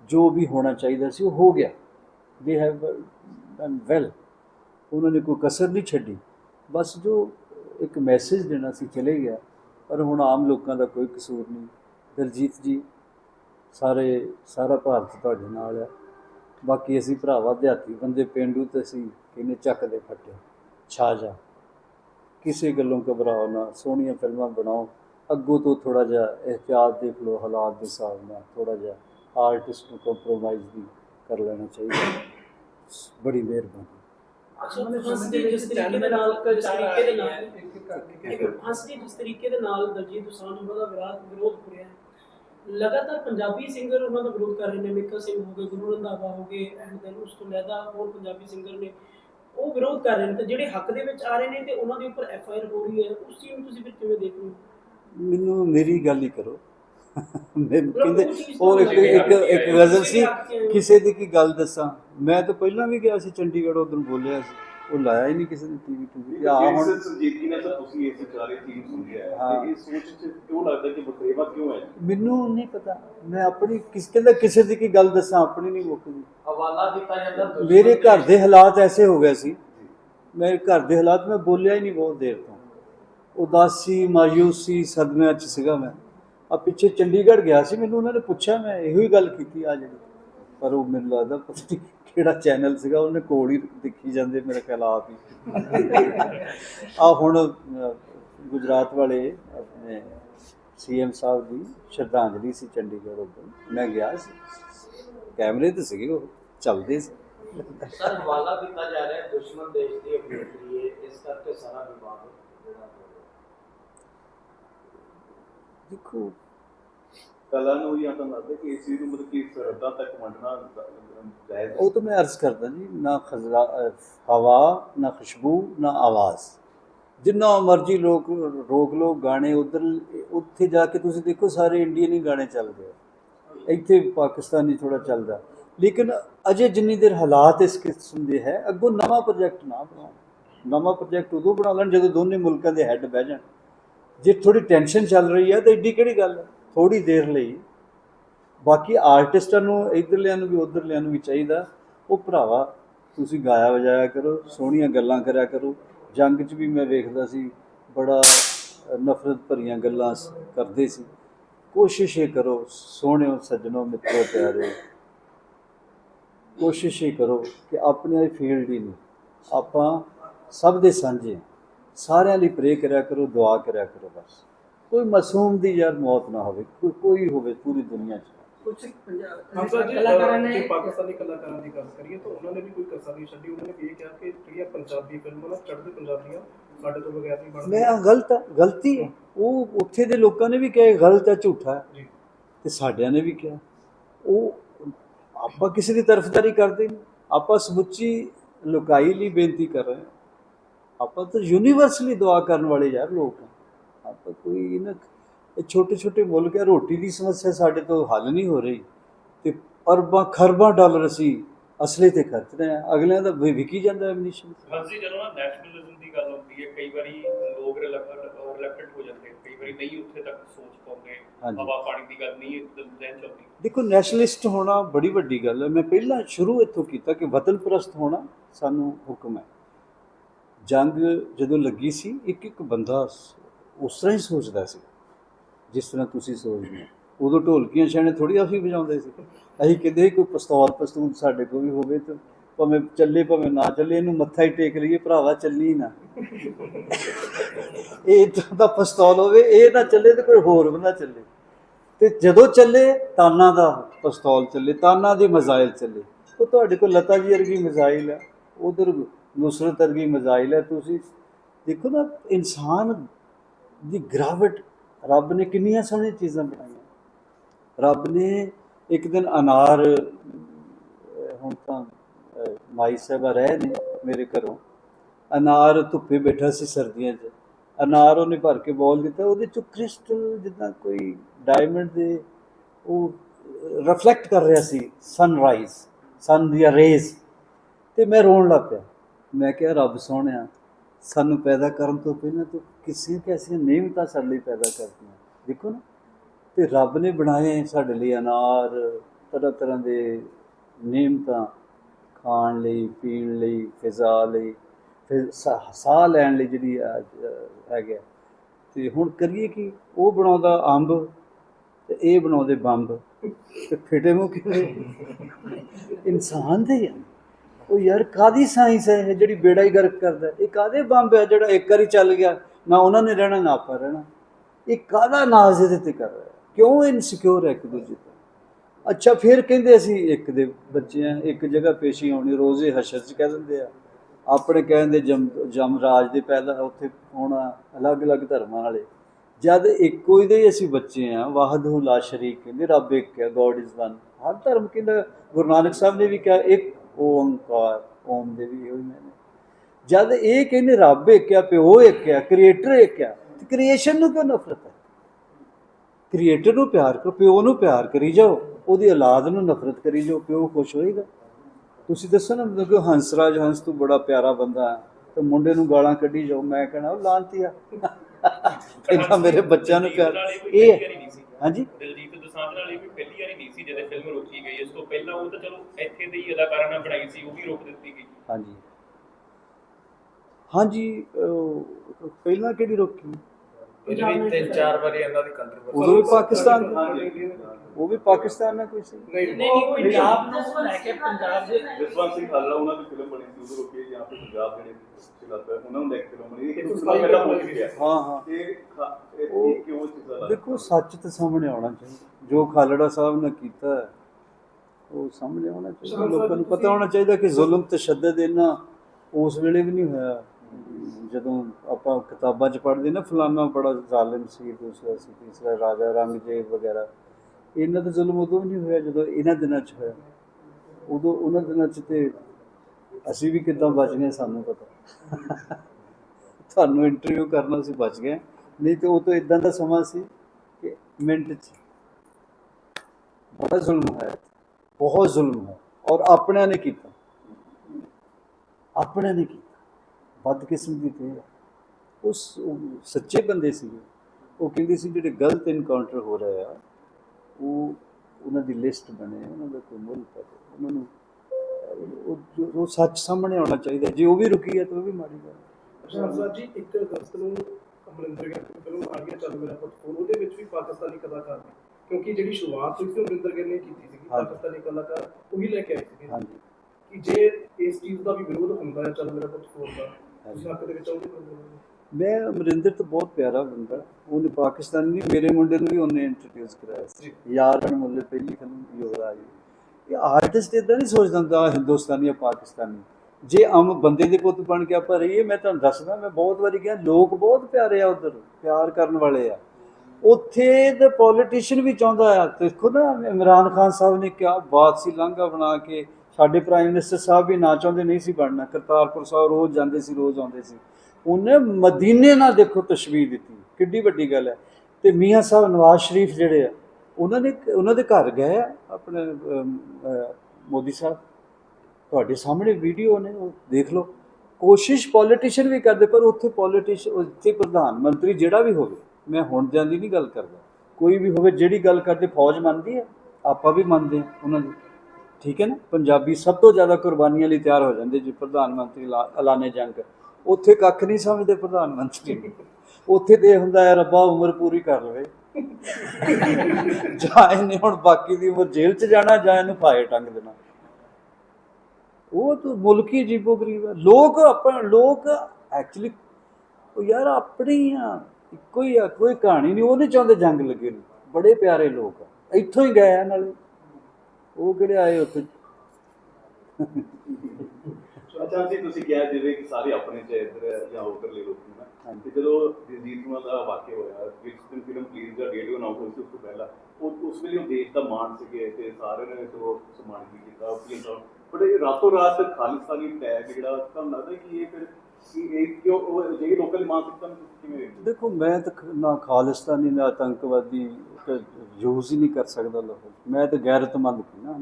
[SPEAKER 1] ਜੋ ਵੀ ਹੋਣਾ ਚਾਹੀਦਾ ਸੀ ਉਹ ਹੋ ਗਿਆ। ਦੇ ਹੈਵ ਡਨ ਵੈਲ ਉਹਨਾਂ ਨੇ ਕੋਈ ਕਸਰ ਨਹੀਂ ਛੱਡੀ। ਬਸ ਜੋ ਇੱਕ ਮੈਸੇਜ ਦੇਣਾ ਸੀ, ਚਲੇ ਗਿਆ। ਪਰ ਹੁਣ ਆਮ ਲੋਕਾਂ ਦਾ ਕੋਈ ਕਸੂਰ ਨਹੀਂ। ਦਲਜੀਤ ਜੀ, ਸਾਰੇ, ਸਾਰਾ ਭਾਰਤ ਤੁਹਾਡੇ ਨਾਲ ਆ ਬਾਕੀ ਅਸੀਂ ਭਰਾਵਾ ਦਿਹਾਤੀ ਬੰਦੇ ਪਿੰਡੂ ਤੇ ਅਸੀਂ ਕਿਨੇ ਚੱਕਦੇ ਫੱਟੇ। ਛਾ ਜਾ। ਕਿਸੇ ਗੱਲੋਂ ਘਬਰਾਓ ਨਾ। ਸੋਹਣੀਆਂ ਫਿਲਮਾਂ ਬਣਾਓ। ਅੱਗੋਂ ਤੋਂ ਥੋੜਾ ਜਿਹਾ ਇhtiyat ਦੇਖ ਲਓ, ਹਾਲਾਤ ਦੇ ਹਿਸਾਬ ਨਾਲ ਥੋੜਾ ਜਿਹਾ ਆਰਟਿਸਟ ਨੂੰ ਕੰਪਰੋਮਾਈਜ਼ ਵੀ ਕਰ ਲੈਣਾ ਚਾਹੀਦਾ। ਬੜੀ ਮਿਹਰਬਾਨੀ।
[SPEAKER 2] ਲਗਾਤਾਰ ਪੰਜਾਬੀ ਸਿੰਗਰ ਉਹਨਾਂ ਦਾ ਵਿਰੋਧ ਕਰ ਰਹੇ ਨੇ, ਮਿੱਕਾ ਸਿੰਘ ਹੋ ਗਏ, ਗੁਰੂ ਰੰਧਾਵਾ ਹੋ ਗਏ ਐਂਡ ਦੈਨ ਉਸ ਤੋਂ ਲੈਦਾ ਹੋਰ ਪੰਜਾਬੀ ਸਿੰਗਰ ਨੇ, ਉਹ ਵਿਰੋਧ ਕਰ ਰਹੇ ਨੇ ਤੇ ਜਿਹੜੇ ਹੱਕ ਦੇ ਵਿੱਚ ਆ ਰਹੇ ਨੇ ਤੇ ਉਹਨਾਂ ਦੇ ਉੱਪਰ ਐਫ ਆਈ ਆਰ ਹੋ ਰਹੀ ਹੈ। ਉਸ ਚੀਜ਼ ਨੂੰ ਤੁਸੀਂ ਫਿਰ ਕਿਵੇਂ ਦੇਖ ਰਹੇ ਹੋ?
[SPEAKER 1] ਮੈਨੂੰ ਮੇਰੀ ਗੱਲ ਹੀ ਕਰੋ। ਮੈਂ ਕਹਿੰਦੇ ਉਹ ਇੱਕ ਇੱਕ ਇੱਕ ਗਜ਼ਲ ਸੀ ਕਿਸੇ ਦੀ ਕੀ ਗੱਲ ਦੱਸਾਂ? ਮੈਂ ਤਾਂ ਪਹਿਲਾਂ ਵੀ ਗਿਆ ਸੀ ਚੰਡੀਗੜ੍ਹ ਉਦੋਂ ਬੋਲਿਆ ਸੀ। ਉਹ ਲਾਇਆ ਹੀ ਨਹੀਂ ਕਿਸੇ ਨੇ ਟੀਵੀ ਟੂਵੀ ਆ ਹੁਣ
[SPEAKER 3] ਸੰਜੀਵਨੀ ਨੇ ਤਾਂ ਤੁਸੀਂ ਇਸ ਵਿਚਾਰੇ ਚੀਜ਼ ਸੁਣੀ ਹੈ। ਤੇ ਇਹ ਸੋਚ ਚ ਕਿਉਂ ਲੱਗਦਾ ਕਿ ਬਖਰੇਵਾ ਕਿਉਂ ਹੈ?
[SPEAKER 1] ਮੈਨੂੰ ਨਹੀਂ ਪਤਾ। ਮੈਂ ਆਪਣੀ ਕਿਸ ਕਹਿੰਦਾ ਕਿਸੇ ਦੀ ਕੀ ਗੱਲ ਦੱਸਾਂ ਆਪਣੀ ਨਹੀਂ ਮੁੱਕਦੀ
[SPEAKER 2] ਹਵਾਲਾ ਦਿੱਤਾ ਜਾਂਦਾ
[SPEAKER 1] ਮੇਰੇ ਘਰ ਦੇ ਹਾਲਾਤ ਐਸੇ ਹੋ ਗਏ ਸੀ। ਮੇਰੇ ਘਰ ਦੇ ਹਾਲਾਤ ਮੈਂ ਬੋਲਿਆ ਹੀ ਨਹੀਂ ਬਹੁਤ ਦੇਰ ਤੋਂ। ਉਦਾਸੀ, ਮਾਯੂਸੀ ਸਦਮਿਆਂ 'ਚ ਸੀਗਾ ਮੈਂ। ਆ ਪਿੱਛੇ ਚੰਡੀਗੜ੍ਹ ਗਿਆ ਸੀ, ਮੈਨੂੰ ਉਹਨਾਂ ਨੇ ਪੁੱਛਿਆ, ਮੈਂ ਇਹੋ ਹੀ ਗੱਲ ਕੀਤੀ ਆ ਜਿਹੜੀ। ਪਰ ਉਹ ਮੈਨੂੰ ਲੱਗਦਾ ਪਤਾ ਨਹੀਂ ਕਿਹੜਾ ਚੈਨਲ ਸੀਗਾ, ਉਹਨੇ ਕੋਲ ਹੀ ਦੇਖੀ ਜਾਂਦੇ, ਮੇਰੇ ਖਿਆਲ ਆਪ ਹੀ। ਆ ਹੁਣ ਗੁਜਰਾਤ ਵਾਲੇ ਆਪਣੇ ਸੀਐਮ ਸਾਹਿਬ ਦੀ ਸ਼ਰਧਾਂਜਲੀ ਸੀ ਚੰਡੀਗੜ੍ਹ ਉੱਪਰ ਮੈਂ ਗਿਆ ਸੀ। ਕੈਮਰੇ ਤੇ ਸੀਗੇ ਉਹ, ਚੱਲਦੇ ਸੀ।
[SPEAKER 4] ਸਰ ਹਵਾਲਾ ਦਿੱਤਾ ਜਾ ਰਿਹਾ ਦੁਸ਼ਮਣ ਦੇਸ਼ ਦੀ ਅਭਿਨੇਤਰੀ ਹੈ ਇਸ ਕਰਕੇ ਸਾਰਾ ਵਿਵਾਦ ਜਿਹੜਾ ਹੋ ਰਿਹਾ।
[SPEAKER 1] ਦੇਖੋ।
[SPEAKER 3] ਕਲਾ ਨੂੰ ਜਾਂ ਤਾਂ ਲੱਗਦਾ ਕਿ ਇਸ ਚੀਜ਼ ਨੂੰ ਮਤਲਬ ਕਿ ਸਰਦਾ ਤੱਕ ਜਾਇਜ਼ ਹੈ
[SPEAKER 1] ਉਹ ਤਾਂ ਮੈਂ ਅਰਜ਼ ਕਰਦਾ ਜੀ ਨਾ ਖਜ਼ਰਾ ਹਵਾ ਨਾ ਖੁਸ਼ਬੂ ਨਾ ਆਵਾਜ਼। ਜਿੰਨਾ ਮਰਜ਼ੀ ਲੋਕ ਰੋਕ ਲੋ ਗਾਣੇ ਉਧਰ ਉੱਥੇ ਜਾ ਕੇ ਤੁਸੀਂ ਦੇਖੋ ਸਾਰੇ ਇੰਡੀਅਨ ਹੀ ਗਾਣੇ ਚੱਲਦੇ ਆ। ਇੱਥੇ ਪਾਕਿਸਤਾਨੀ ਥੋੜਾ ਚੱਲਦਾ। ਲੇਕਿਨ ਅਜੇ ਜਿੰਨੀ ਦੇਰ ਹਾਲਾਤ ਇਸ ਕਿਸਮ ਦੇ ਹੈ ਅੱਗੋਂ ਨਵਾਂ ਪ੍ਰੋਜੈਕਟ ਨਾ ਬਣਾਓ। ਨਵਾਂ ਪ੍ਰੋਜੈਕਟ ਉਦੋਂ ਬਣਾ ਲੈਣ ਜਦੋਂ ਦੋਨੇ ਮੁਲਕਾਂ ਦੇ ਹੈੱਡ ਬਹਿ ਜਾਣ। ਜੇ ਥੋੜੀ ਟੈਨਸ਼ਨ ਚੱਲ ਰਹੀ ਹੈ ਤਾਂ ਏਡੀ ਕਿਹੜੀ ਗੱਲ ਹੈ? ਥੋੜੀ ਦੇਰ ਲਈ। ਬਾਕੀ ਆਰਟਿਸਟਾਂ ਨੂੰ, ਇਧਰਲਿਆਂ ਨੂੰ ਵੀ, ਉਧਰਲਿਆਂ ਨੂੰ ਵੀ ਚਾਹੀਦਾ। ਉਹ ਭਰਾਵਾ, ਤੁਸੀਂ ਗਾਇਆ ਵਜਾਇਆ ਕਰੋ, ਸੋਹਣੀਆਂ ਗੱਲਾਂ ਕਰਿਆ ਕਰੋ। ਜੰਗ 'ਚ ਵੀ ਮੈਂ ਵੇਖਦਾ ਸੀ, ਬੜਾ ਨਫ਼ਰਤ ਭਰੀਆਂ ਗੱਲਾਂ ਕਰਦੇ ਸੀ। ਕੋਸ਼ਿਸ਼ ਇਹ ਕਰੋ, ਸੋਹਣਿਓ, ਸੱਜਣੋ, ਮਿੱਤਰੋ, ਪਿਆਰੇ। ਕੋਸ਼ਿਸ਼ ਇਹ ਕਰੋ ਕਿ ਆਪਣੇ ਫੀਲਡ ਹੀ ਨਹੀਂ। ਆਪਾਂ ਸਭ ਦੇ ਸਾਂਝੇ ਸਾਰਿਆਂ ਲਈ ਪ੍ਰੇ ਕਰਿਆ ਕਰੋ ਦੁਆ ਕਰਿਆ ਕਰੋ ਬਸ। ਕੋਈ ਮਾਸੂਮ ਦੀ ਯਾਰ ਮੌਤ ਨਾ ਹੋਵੇ ਕੋਈ ਕੋਈ ਹੋਵੇ ਪੂਰੀ ਦੁਨੀਆ 'ਚ।
[SPEAKER 2] ਕੁਝ ਪੰਜਾਬ
[SPEAKER 5] ਹਮਜ਼ਾ ਜੀ
[SPEAKER 2] ਕਲਾਕਾਰਾਂ ਨੇ
[SPEAKER 5] ਪਾਕਿਸਤਾਨੀ ਕਲਾਕਾਰਾਂ ਦੀ ਗੱਲ ਕਰੀਏ ਤਾਂ ਉਹਨਾਂ ਨੇ ਵੀ ਕੋਈ ਕਸਰ ਨਹੀਂ ਛੱਡੀ। ਉਹਨਾਂ ਨੇ ਇਹ ਕਿਹਾ ਕਿ ਜਿਹੜੀਆਂ ਪੰਜਾਬੀ ਫਿਲਮਾਂ ਨਾ ਚੜ੍ਹਦੇ ਪੰਜਾਬੀਆਂ ਸਾਡੇ ਤੋਂ ਬਗੈਰ ਨਹੀਂ
[SPEAKER 1] ਮੈਂ
[SPEAKER 5] ਬਣਦੀਆਂ
[SPEAKER 1] ਆਹ ਗਲਤ ਹੈ ਗਲਤੀ ਹੈ ਉਹ ਉੱਥੇ ਦੇ ਲੋਕਾਂ ਨੇ ਵੀ ਕਿਹਾ ਗਲਤ ਹੈ ਝੂਠਾ। ਹੈ
[SPEAKER 5] ਜੀ।
[SPEAKER 1] ਤੇ ਸਾਡਿਆਂ ਨੇ ਵੀ ਕਿਹਾ। ਉਹ ਆਪਾਂ ਕਿਸੇ ਦੀ ਤਰਫਦਾਰੀ ਕਰਦੇ ਨਹੀਂ। ਆਪਾਂ ਸਮੁੱਚੀ ਲੋਕਾਈ ਲਈ ਬੇਨਤੀ ਕਰ ਰਹੇ ਹਾਂ। ਆਪਾਂ ਤਾਂ ਯੂਨੀਵਰਸਲੀ ਦੁਆ ਕਰਨ ਵਾਲੇ ਯਾਰ ਲੋਕ ਹਾਂ ਆਪਾਂ ਕੋਈ ਇਹਨਾਂ ਇਹ ਛੋਟੇ ਛੋਟੇ ਮੁਲਕ ਹੈ ਰੋਟੀ ਦੀ ਸਮੱਸਿਆ ਸਾਡੇ ਤੋਂ ਹੱਲ ਨਹੀਂ ਹੋ ਰਹੀ। ਤੇ ਅਰਬਾਂ ਖਰਬਾਂ ਡਾਲਰ ਅਸੀਂ ਅਸਲੇ ਤੇ ਖਰਚ ਰਹੇ ਆ ਅਗਲਿਆਂ ਦਾ ਵਿਕੀ ਜਾਂਦਾ ਐਮਨੀਸ਼ਨ
[SPEAKER 6] ਹਾਂਜੀ ਜਦੋਂ ਨਾ ਨੈਸ਼ਨਲਿਜ਼ਮ ਦੀ ਗੱਲ ਹੁੰਦੀ ਹੈ ਕਈ ਵਾਰੀ ਲੋਕ ਰਿਲੈਕਟਡ ਹੋ ਜਾਂਦੇ ਕਈ ਵਾਰੀ ਨਹੀਂ ਉੱਥੇ ਤੱਕ ਸੋਚ ਪਾਉਂਦੇ। ਹਵਾ ਪਾਣੀ ਦੀ ਗੱਲ ਨਹੀਂ ਜ਼ਹਿਨ ਚ ਆਉਂਦੀ।
[SPEAKER 1] ਦੇਖੋ ਨੈਸ਼ਨਲਿਸਟ ਹੋਣਾ ਬੜੀ ਵੱਡੀ ਗੱਲ ਹੈ। ਮੈਂ ਪਹਿਲਾਂ ਸ਼ੁਰੂ ਇੱਥੋਂ ਕੀਤਾ ਕਿ ਵਤਨ ਪ੍ਰਸਤ ਹੋਣਾ ਸਾਨੂੰ ਹੁਕਮ ਹੈ। ਜੰਗ ਜਦੋਂ ਲੱਗੀ ਸੀ ਇੱਕ ਇੱਕ ਬੰਦਾ ਉਸ ਤਰ੍ਹਾਂ ਹੀ ਸੋਚਦਾ ਸੀ, ਜਿਸ ਤਰ੍ਹਾਂ ਤੁਸੀਂ ਸੋਚਦੇ ਹੋ। ਉਦੋਂ ਢੋਲਕੀਆਂ ਛਾਣੇ ਥੋੜੀ ਅਸੀਂ ਵਜਾਉਂਦੇ ਸੀ। ਅਸੀਂ ਕਹਿੰਦੇ ਸੀ, ਕੋਈ ਪਸਤੌਲ, ਪਸਤੂਲ ਸਾਡੇ ਕੋਲ ਵੀ ਹੋਵੇ ਤਾਂ ਭਾਵੇਂ ਚੱਲੇ, ਭਾਵੇਂ ਨਾ ਚੱਲੇ, ਇਹਨੂੰ ਮੱਥਾ ਹੀ ਟੇਕ ਲਈਏ, ਭਰਾਵਾ ਚੱਲੀ ਨਾ। ਇਹ ਤਾਂ ਦਾ ਪਸਤੌਲ ਹੋਵੇ, ਇਹ ਨਾ ਚੱਲੇ ਤੇ ਕੋਈ ਹੋਰ ਵੀ ਨਾ ਚੱਲੇ। ਤੇ ਜਦੋਂ ਚੱਲੇ, ਤਾਨਾ ਦਾ ਪਸਤੌਲ ਚੱਲੇ, ਤਾਨਾ ਦੀ ਮਜ਼ਾਇਲ ਚੱਲੇ। ਉਹ ਤੁਹਾਡੇ ਕੋਲ ਲਤਾ ਜੀ ਵਰਗੀ ਮਜ਼ਾਇਲ ਆ, ਉਧਰ ਨੁਸਰਤ ਵਰਗੀ ਮਜ਼ਾਇਲ ਹੈ, ਤੁਸੀਂ ਦੇਖੋ ਨਾ, ਇਨਸਾਨ ਦੀ ਗਰਾਵਟ ਰੱਬ ਨੇ ਕਿੰਨੀਆਂ ਸੋਹਣੀਆਂ ਚੀਜ਼ਾਂ ਬਣਾਈਆਂ। ਰੱਬ ਨੇ ਇੱਕ ਦਿਨ ਅਨਾਰ ਹੁਣ ਤਾਂ ਮਾਈ ਸਾਹਿਬਾ ਰਹੇ ਨੇ ਮੇਰੇ ਘਰੋਂ। ਅਨਾਰ ਧੁੱਪੇ ਬੈਠਾ ਸੀ ਸਰਦੀਆਂ 'ਚ। ਅਨਾਰ ਉਹਨੇ ਭਰ ਕੇ ਬੋਲ ਦਿੱਤਾ, ਉਹਦੇ ਚੋਂ ਕ੍ਰਿਸਟਲ ਜਿੱਦਾਂ ਕੋਈ ਡਾਇਮੰਡ ਦੇ ਉਹ ਰਿਫਲੈਕਟ ਕਰ ਰਿਹਾ ਸੀ ਸਨਰਾਈਜ਼ ਸਨ ਦੀਆਂ ਰੇਜ਼ ਤੇ ਮੈਂ ਰੋਣ ਲੱਗ ਪਿਆ। ਮੈਂ ਕਿਹਾ ਰੱਬ ਸੋਹਣਿਆ ਸਾਨੂੰ ਪੈਦਾ ਕਰਨ ਤੋਂ ਪਹਿਲਾਂ ਤੂੰ ਕਿਸੇ ਕੈਸੀਆਂ ਨਿਯਮਤਾਂ ਸਾਡੇ ਲਈ ਪੈਦਾ ਕਰਦੀਆਂ ਦੇਖੋ ਨਾ ਤੇ ਰੱਬ ਨੇ ਬਣਾਏ ਸਾਡੇ ਲਈ ਅਨਾਰ ਤਰ੍ਹਾਂ ਤਰ੍ਹਾਂ ਦੇ ਨਿਯਮਤਾਂ ਖਾਣ ਲਈ ਪੀਣ ਲਈ ਫਿਜ਼ਾ ਲਈ ਫਿਰ ਸਾਹ ਲੈਣ ਲਈ ਜਿਹੜੀ ਅਹ, ਅਹ, ਹੈਗਾ ਤੇ ਹੁਣ ਕਰੀਏ ਕਿ? ਉਹ ਬਣਾਉਂਦਾ ਅੰਬ ਤੇ ਇਹ ਬਣਾਉਂਦੇ ਬੰਬ। ਤੇ ਫਿਟੇ ਮੂੰਹ ਕਿਵੇਂ? ਇਨਸਾਨ ਦੇ ਹੀ ਆ। ਉਹ ਯਾਰ ਕਾਦੀ ਸਾਇੰਸ ਹੈ ਇਹ ਜਿਹੜੀ ਬੇੜਾ ਹੀ ਗਰਕ ਕਰਦਾ ਇਹ ਕਾਦੇ ਬੰਬ ਹੈ ਜਿਹੜਾ ਇੱਕ ਵਾਰੀ ਚੱਲ ਗਿਆ? ਨਾ ਉਹਨਾਂ ਨੇ ਰਹਿਣਾ, ਨਾ ਆਪਾਂ ਰਹਿਣਾ। ਇਹ ਕਾਦਾ ਨਾਜ਼ ਇਹਦੇ ਤੇ ਕਰ ਰਿਹਾ ਕਿਉਂ ਇਨਸਿਕਿਉਰ ਹੈ ਇੱਕ ਦੂਜੇ ਤੋਂ? ਅੱਛਾ, ਫਿਰ ਕਹਿੰਦੇ ਅਸੀਂ ਇੱਕ ਦੇ ਬੱਚੇ ਆ ਇੱਕ ਜਗ੍ਹਾ ਪੇਸ਼ੀ ਆਉਣੀ, ਰੋਜ਼ੇ ਹਸ਼ਰ ਚ ਕਹਿ ਦਿੰਦੇ ਆ। ਆਪਣੇ ਕਹਿੰਦੇ ਜਮ ਜਮ ਰਾਜ ਦੇ ਪੈਦਾ ਉੱਥੇ ਹੋਣਾ ਅਲੱਗ-ਅਲੱਗ ਧਰਮਾਂ ਵਾਲੇ। ਜਦ ਇੱਕੋ ਹੀ ਦੇ ਅਸੀਂ ਬੱਚੇ ਆ ਵਾਹਦਹੁ ਲਾ ਸ਼ਰੀਕ ਕਹਿੰਦੇ, ਰੱਬ ਇੱਕ ਹੈ ਗੋਡ ਇਜ਼ ਵਨ ਹਰ ਧਰਮ ਕਹਿੰਦਾ, ਗੁਰੂ ਨਾਨਕ ਸਾਹਿਬ ਨੇ ਵੀ ਕਿਹਾ, ਇੱਕ ਓੰਕਾਰ ਓਮ ਦੇ ਵੀ ਉਹੀ ਮੈਨੇ ਜਦ ਇਹ ਕਹਿੰਦੇ ਰੱਬ ਇੱਕ ਆ ਪਿਓ ਇੱਕ ਆ ਕ੍ਰੀਏਟਰ ਇੱਕ ਆ ਤੇ ਕ੍ਰੀਏਸ਼ਨ ਨੂੰ ਕਿਉਂ ਨਫ਼ਰਤ ਹੈ? ਕ੍ਰੀਏਟਰ ਨੂੰ ਪਿਆਰ ਕਰੋ ਪਿਓ ਨੂੰ ਪਿਆਰ ਕਰੀ ਜਾਓ ਉਹਦੀ ਔਲਾਦ ਨੂੰ ਨਫ਼ਰਤ ਕਰੀ ਜਾਓ ਪਿਓ ਖੁਸ਼ ਹੋਏਗਾ। ਤੁਸੀਂ ਦੱਸੋ ਨਾ ਕਿ ਹੰਸਰਾਜ ਹੰਸ ਤੂੰ ਬੜਾ ਪਿਆਰਾ ਬੰਦਾ ਹੈ ਤੇ ਮੁੰਡੇ ਨੂੰ ਗਾਲਾਂ ਕੱਢੀ ਜਾਓ ਮੈਂ ਕਹਣਾ ਉਹ ਲਾਂਤੀ ਆ। *laughs* ਕਹਿੰਦਾ ਮੇਰੇ ਬੱਚਿਆਂ ਨੂੰ ਪਿਆਰ ਇਹ ਹਾਂਜੀ?
[SPEAKER 6] ਦੋਸਾਂਝ ਨਾਲ ਇਹ ਵੀ ਪਹਿਲੀ ਵਾਰੀ ਨਹੀਂ ਸੀ ਜਦੋਂ ਫਿਲਮ ਰੋਕੀ ਗਈ। ਇਸ ਤੋਂ ਪਹਿਲਾਂ ਉਹ ਤਾਂ ਚਲੋ ਇੱਥੇ ਦੇ ਹੀ ਅਦਾਕਾਰਾਂ ਨਾਲ ਬਣਾਈ ਸੀ ਉਹ ਵੀ ਰੋਕ ਦਿੱਤੀ ਗਈ।
[SPEAKER 1] ਹਾਂਜੀ। ਹਾਂਜੀ ਅਹ, ਪਹਿਲਾਂ ਕਿਹੜੀ ਰੋਕੀ?
[SPEAKER 4] ਫਿਰ ਵੀ ਤਿੰਨ ਚਾਰ ਵਾਰੀ ਇਹਨਾਂ ਦੀ ਕੰਟਰੋਵਰਸੀ
[SPEAKER 1] ਉਦੋਂ ਵੀ ਪਾਕਿਸਤਾਨ ਉਹ ਵੀ ਪਾਕਿਸਤਾਨ ਨਾਲ ਕੋਈ ਸੀ?
[SPEAKER 5] ਨਹੀਂ
[SPEAKER 2] ਪੰਜਾਬ ਨੂੰ ਲੈ ਕੇ ਪੰਜਾਬ ਦੇ
[SPEAKER 3] ਜਸਵੰਤ ਸਿੰਘ ਖਾਲੜਾ ਉਹਨਾਂ ਦੀ ਫਿਲਮ ਬਣੀ ਸੀ ਉਦੋਂ ਰੋਕੀ ਜਾਂ ਫਿਰ ਪੰਜਾਬ ਜਿਹੜੇ ਚਲਾਤਾ ਉਹਨਾਂ ਨੂੰ ਲੈ ਕੇ ਫਿਲਮ ਬਣੀ ਇਹ ਕੁਝ ਪਹਿਲਾਂ ਹੋ ਗਿਆ
[SPEAKER 1] ਹਾਂ ਹਾਂ।
[SPEAKER 3] ਇਹ ਖਾ- ਇਹ
[SPEAKER 1] ਉਹ-
[SPEAKER 3] ਕਿਉਂ ਚੀਜ਼ਾਂ ਲੱਗਦਾ
[SPEAKER 1] ਦੇਖੋ ਸੱਚ ਤਾਂ ਸਾਹਮਣੇ ਆਉਣਾ ਚਾਹੀਦਾ। ਜੋ ਖਾਲੜਾ ਸਾਹਿਬ ਨੇ ਕੀਤਾ ਉਹ ਸਾਹਮਣੇ ਆਉਣਾ ਚਾਹੀਦਾ। ਲੋਕਾਂ ਨੂੰ ਪਤਾ ਹੋਣਾ ਚਾਹੀਦਾ ਕਿ ਜ਼ੁਲਮ ਤਸ਼ੱਦਦ ਇਹਨਾਂ ਉਸ ਵੇਲੇ ਵੀ ਨਹੀਂ ਹੋਇਆ। ਜਦੋਂ ਆਪਾਂ ਕਿਤਾਬਾਂ 'ਚ ਪੜ੍ਹਦੇ ਨਾ ਫਲਾਨਾ ਬੜਾ ਜ਼ਾਲਿਮ ਸੀ ਦੂਸਰਾ ਸੀ ਤੀਸਰਾ ਰਾਜਾ ਰੰਗਜੇਬ ਵਗੈਰਾ। ਇਹਨਾਂ ਦਾ ਜ਼ੁਲਮ ਉਦੋਂ ਵੀ ਨਹੀਂ ਹੋਇਆ ਜਦੋਂ ਇਹਨਾਂ ਦਿਨਾਂ 'ਚ ਹੋਇਆ। ਉਦੋਂ ਉਹਨਾਂ ਦਿਨਾਂ 'ਚ ਤੇ ਅਸੀਂ ਵੀ ਕਿੱਦਾਂ ਬਚ ਗਏ ਸਾਨੂੰ ਪਤਾ। ਤੁਹਾਨੂੰ ਇੰਟਰਵਿਊ ਕਰਨਾ ਸੀ ਬਚ ਗਏ। ਨਹੀਂ ਤੇ ਉਹ ਤਾਂ ਇਦਾਂ ਦਾ ਸਮਾਂ ਸੀ ਕਿ ਮਿੰਟ 'ਚ ਬੜਾ ਜ਼ੁਲਮ ਹੈ ਬਹੁਤ ਜ਼ੁਲਮ ਹੈ ਔਰ ਆਪਣਿਆਂ ਨੇ ਕੀਤਾ। ਆਪਣਿਆਂ ਨੇ ਕੀਤਾ। ਬਦਕਿਸਮਤੀ ਤੇ ਉਸ ਸੱਚੇ ਬੰਦੇ ਸੀ ਉਹ ਕਹਿੰਦੇ ਸੀ, ਜਿਹੜੇ ਗਲਤ ਇਨਕਾਊਂਟਰ ਹੋ ਰਹੇ ਆ, ਉਹ ਉਹਨਾਂ ਦੀ ਲਿਸਟ ਬਣੇ ਉਹਨਾਂ ਦਾ ਕੋਈ ਮੁੱਲ ਪਵੇ ਉਹਨਾਂ ਨੂੰ, ਉਹ ਸੱਚ ਸਾਹਮਣੇ ਆਉਣਾ ਚਾਹੀਦਾ ਜੇ ਉਹ ਵੀ ਰੁਕੀ ਹੈ, ਤਾਂ ਉਹ ਵੀ ਮਾੜੀ ਗੱਲ ਹੈ।
[SPEAKER 5] ਸ਼ਾਹਜ਼ਾਦ ਜੀ, ਇੱਕ ਅਗਸਤ ਨੂੰ ਅਮਰਿੰਦਰ ਗਿੱਲ ਫਿਲਮ ਆ ਰਹੀ ਚੱਲ ਮੇਰਾ ਪੁੱਤ ਉਹਦੇ ਵਿੱਚ ਵੀ ਪਾਕਿਸਤਾਨੀ ਕਲਾਕਾਰ ਨੇ ਕਿਉਂਕਿ ਜਿਹੜੀ ਸ਼ੁਰੂਆਤ ਹੋਈ ਸੀ ਅਮਰਿੰਦਰ ਗਿੱਲ ਨੇ ਕੀਤੀ ਸੀ
[SPEAKER 1] ਹਾਂਜੀ।
[SPEAKER 5] ਪਾਕਿਸਤਾਨੀ ਕਲਾਕਾਰ ਉਹੀ ਲੈ ਕੇ ਆਏ ਸੀ
[SPEAKER 1] ਹਾਂਜੀ।
[SPEAKER 5] ਕਿ ਜੇ ਇਸ ਚੀਜ਼ ਦਾ ਵੀ ਵਿਰੋਧ ਹੁੰਦਾ ਹੈ ਚੱਲ ਮੇਰਾ ਪੁੱਤ ਫੋਨ ਦਾ ਉਸ ਹੱਕ ਦੇ ਵਿੱਚ ਆਉਂਦੇ ਪ੍ਰੋਗਰਾਮ
[SPEAKER 1] ਮੈਂ ਅਮਰਿੰਦਰ ਤਾਂ ਬਹੁਤ ਪਿਆਰਾ ਬੰਦਾ ਉਹਨੇ ਪਾਕਿਸਤਾਨੀ ਨਹੀਂ ਮੇਰੇ ਮੁੰਡੇ ਨੂੰ ਵੀ ਉਹਨੇ ਇੰਟਰੋਡਿਊਸ ਕਰਾਇਆ ਸੀ। ਯਾਰ ਅਨਮੁੱਲੇ ਪਹਿਲੀ ਫਿਲਮ ਯੁਵਰਾਜ ਇਹ ਆਰਟਿਸਟ ਇਦਾਂ ਨਹੀਂ ਸੋਚਦਾ ਹੁੰਦਾ ਹਿੰਦੁਸਤਾਨੀ ਜਾਂ ਪਾਕਿਸਤਾਨੀ। ਜੇ ਆਮ ਬੰਦੇ ਦੇ ਪੁੱਤ ਬਣ ਕੇ ਆਪਾਂ ਰਹੀਏ ਮੈਂ ਤੁਹਾਨੂੰ ਦੱਸਦਾ ਮੈਂ ਬਹੁਤ ਵਾਰੀ ਗਿਆ ਲੋਕ ਬਹੁਤ ਪਿਆਰੇ ਆ ਉਧਰ ਪਿਆਰ ਕਰਨ ਵਾਲੇ ਆ। ਉੱਥੇ ਦੇ ਪੋਲੀਟੀਸ਼ੀਅਨ ਵੀ ਚਾਹੁੰਦਾ ਆ ਦੇਖੋ ਨਾ ਇਮਰਾਨ ਖਾਨ ਸਾਹਿਬ ਨੇ ਕਿਹਾ, ਬਾਤ ਸੀ ਲਾਂਘਾ ਬਣਾ ਕੇ, ਸਾਡੇ ਪ੍ਰਾਈਮ ਮਿਨਿਸਟਰ ਸਾਹਿਬ ਵੀ ਨਾ ਚਾਹੁੰਦੇ, ਨਹੀਂ ਸੀ ਬਣਨਾ। ਕਰਤਾਰਪੁਰ ਸਾਹਿਬ ਰੋਜ਼ ਜਾਂਦੇ ਸੀ, ਰੋਜ਼ ਆਉਂਦੇ ਸੀ। ਉਹਨੇ ਮਦੀਨੇ ਨਾਲ ਦੇਖੋ ਤਸ਼ਵੀਰ ਦਿੱਤੀ, ਕਿੱਡੀ ਵੱਡੀ ਗੱਲ ਹੈ। ਤੇ ਮੀਆਂ ਸਾਹਿਬ ਨਵਾਜ਼ ਸ਼ਰੀਫ ਜਿਹੜੇ ਆ, ਉਹਨਾਂ ਨੇ, ਉਹਨਾਂ ਦੇ ਘਰ ਗਏ ਆ, ਆਪਣੇ ਮੋਦੀ ਸਾਹਿਬ। ਤੁਹਾਡੇ ਸਾਹਮਣੇ ਵੀਡੀਓ ਨੇ, ਉਹ ਦੇਖ ਲਓ। ਕੋਸ਼ਿਸ਼ ਪੋਲੀਟੀਸ਼ੀਅਨ ਵੀ ਕਰਦੇ, ਪਰ ਉੱਥੇ ਪੋਲੀਟੀਸ਼ੀਅਨ ਉੱਥੇ ਪ੍ਰਧਾਨ ਮੰਤਰੀ ਜਿਹੜਾ ਵੀ ਹੋਵੇ ਮੈਂ ਹੁਣ ਜਾਂਦੀ ਨਹੀਂ ਗੱਲ ਕਰਦਾ। ਕੋਈ ਵੀ ਹੋਵੇ, ਜਿਹੜੀ ਗੱਲ ਕਰਦੇ, ਫੌਜ ਮੰਨਦੀ ਹੈ, ਆਪਾਂ ਵੀ ਮੰਨਦੇ ਹਾਂ ਉਹਨਾਂ ਦੀ। ਠੀਕ ਹੈ ਨਾ? ਪੰਜਾਬੀ ਸਭ ਤੋਂ ਜ਼ਿਆਦਾ ਕੁਰਬਾਨੀਆਂ ਲਈ ਤਿਆਰ ਹੋ ਜਾਂਦੇ ਜੇ, ਪ੍ਰਧਾਨ ਮੰਤਰੀ ਐਲਾਨੇ ਜੰਗ। ਉੱਥੇ ਕੱਖ ਨਹੀਂ ਸਮਝਦੇ ਪ੍ਰਧਾਨ ਮੰਤਰੀ। ਉੱਥੇ ਤੇ ਇਹ ਹੁੰਦਾ ਹੈ, ਰੱਬਾ ਉਮਰ ਪੂਰੀ ਕਰ ਲਵੇ। ਜਾਂ ਇਹਨੇ ਹੁਣ ਬਾਕੀ ਦੀ ਉਮਰ ਜੇਲ੍ਹ 'ਚ ਜਾਣਾ, ਜਾਂ ਇਹਨੂੰ ਫਾਇਰ ਟੰਗ ਦੇਣਾ। ਉਹ ਤਾਂ ਮੁਲਕੀ ਜੀਬੋ ਗਰੀਬ ਹੈ। ਲੋਕ ਆਪਾਂ ਲੋਕ ਐਕਚੁਅਲੀ ਉਹ ਯਾਰ ਆਪਣੇ ਆ ਕੋਈ ਕਹਾਣੀ ਨਹੀਂ ਉਹ ਨਹੀਂ ਚਾਹੁੰਦੇ ਜੰਗ ਲੱਗੇ ਨੂੰ। ਬੜੇ ਪਿਆਰੇ ਲੋਕ ਆ। ਇੱਥੋਂ ਹੀ ਗਏ ਆ ਨਾਲੇ। ਉਹ ਕਿਹੜੇ ਆਏ ਉੱਥੇ?
[SPEAKER 3] ਅੱਛਾ ਜੀ ਤੁਸੀਂ ਕਿਹਾ ਜਿਵੇਂ ਕਿ ਸਾਰੇ ਆਪਣੇ ਚ ਇੱਧਰ ਜਾਂ ਉੱਧਰਲੇ ਲੋਕ ਨੇ ਨਾ। ਤੇ ਜਦੋਂ ਦਿਲਜੀਤ ਨੂੰ ਦਾ ਵਾਕਿਆ ਹੋਇਆ ਜਿਸ ਦਿਨ ਫਿਲਮ ਪਲੀਜ਼ ਦਾ ਡੇਟ ਅਨਾਉਂਸ ਹੋਈ ਸੀ ਉਸ ਤੋਂ ਪਹਿਲਾਂ ਉਹ ਉਸ ਵੇਲੇ ਉਹ ਦੇਸ਼ ਦਾ ਮਾਣ ਸੀਗੇ ਤੇ ਸਾਰਿਆਂ ਨੇ ਤੋਂ ਸਨਮਾਨ ਵੀ ਕੀਤਾ ਬਟ ਇਹ ਰਾਤੋਂ ਰਾਤ ਖਾਲਿਸਤਾਨੀ ਟੈਗ ਜਿਹੜਾ ਤੁਹਾਨੂੰ ਲੱਗਦਾ ਕਿ ਇਹ ਫਿਰ ਉਹ ਜਿਹੜੀ ਲੋਕਲ ਮਾਨਸਿਕਤਾ ਨੂੰ ਤੁਸੀਂ ਕਿਵੇਂ ਵੇਖਦੇ
[SPEAKER 1] ਦੇਖੋ ਮੈਂ ਤਾਂ ਨਾ ਖਾਲਿਸਤਾਨੀ ਨਾ ਆਤੰਕਵਾਦੀ ਯੂਜ਼ ਹੀ ਨਹੀਂ ਕਰ ਸਕਦਾ ਲਫ਼ਜ਼ ਮੈਂ ਤਾਂ ਗੈਰਤਮੰਦ ਕਹਿੰਦਾ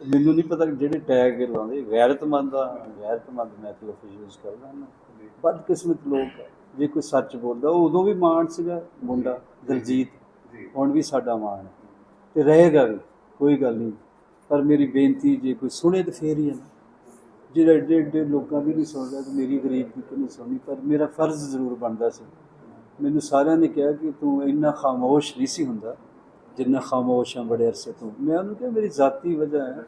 [SPEAKER 1] ਮੈਨੂੰ ਨਹੀਂ ਪਤਾ ਜਿਹੜੇ ਟੈਗ ਲਾਉਂਦੇ ਗੈਰਤਮੰਦ ਆ ਗੈਰਤਮੰਦ ਮੈਂ ਤਾਂ ਲਫ਼ਜ਼ ਯੂਜ਼ ਕਰਦਾ ਨਾ। ਬਦਕਿਸਮਤ ਲੋਕ। ਜੇ ਕੋਈ ਸੱਚ ਬੋਲਦਾ ਉਹ ਉਦੋਂ ਵੀ ਮਾਣ ਸੀਗਾ ਮੁੰਡਾ ਦਲਜੀਤ। ਹੁਣ ਵੀ ਸਾਡਾ ਮਾਣ ਹੈ ਤੇ ਰਹੇਗਾ ਵੀ ਕੋਈ ਗੱਲ ਨਹੀਂ। ਪਰ ਮੇਰੀ ਬੇਨਤੀ ਜੇ ਕੋਈ ਸੁਣੇ ਤਾਂ ਫੇਰ ਹੀ ਹੈ ਨਾ। ਜਿਹੜੇ ਏਡੇ ਏਡੇ ਲੋਕਾਂ ਦੀ ਨਹੀਂ ਸੁਣਦਾ ਤੇ ਮੇਰੀ ਗਰੀਬ ਦੀ ਕਿਉਂ ਨਹੀਂ ਸੁਣੀ ਪਰ ਮੇਰਾ ਫਰਜ਼ ਜ਼ਰੂਰ ਬਣਦਾ ਸੀ। ਮੈਨੂੰ ਸਾਰਿਆਂ ਨੇ ਕਿਹਾ ਕਿ ਤੂੰ ਇੰਨਾ ਖਾਮੋਸ਼ ਨਹੀਂ ਸੀ ਹੁੰਦਾ, ਜਿੰਨਾ ਖਾਮੋਸ਼ ਆ ਬੜੇ ਅਰਸੇ ਤੋਂ। ਮੈਂ ਉਹਨੂੰ ਕਿਹਾ, ਮੇਰੀ ਜਾਤੀ ਵਜ੍ਹਾ ਹੈ।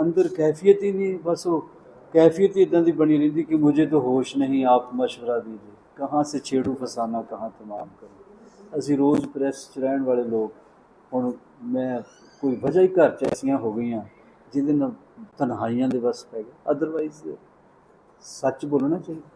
[SPEAKER 1] ਅੰਦਰ ਕੈਫੀਅਤ ਹੀ ਨਹੀਂ, ਬਸ ਉਹ ਕੈਫੀਅਤ ਹੀ ਇਦਾਂ ਦੀ ਬਣੀ ਰਹਿੰਦੀ ਕਿ ਮੁਝੇ ਤੋਂ ਹੋਸ਼ ਨਹੀਂ, ਆਪ ਮਸ਼ਵਰਾ مشورہ ਦੀਜੇ। ਕਹਾਂ ਸੇ ਛੇੜੂ ਫਸਾਨਾ, ਕਹਾਂ ਤਮਾਮ ਕਰੋ। ਅਸੀਂ ਰੋਜ਼ ਪ੍ਰੈਸ ਚ ਰਹਿਣ ਵਾਲੇ ਲੋਕ, ਹੁਣ ਮੈਂ ਕੋਈ ਵਜ੍ਹਾ ਹੀ ਘਰ ਚ ਐਸੀਆਂ ਹੋ ਗਈਆਂ, ਜਿਹਦੇ ਨਾਲ ਤਨਹਾਈਆਂ ਦੇ ਬਸ ਪੈ ਗਿਆ ਅਦਰਵਾਈਜ਼ ਸੱਚ ਬੋਲਣਾ ਚਾਹੀਦਾ।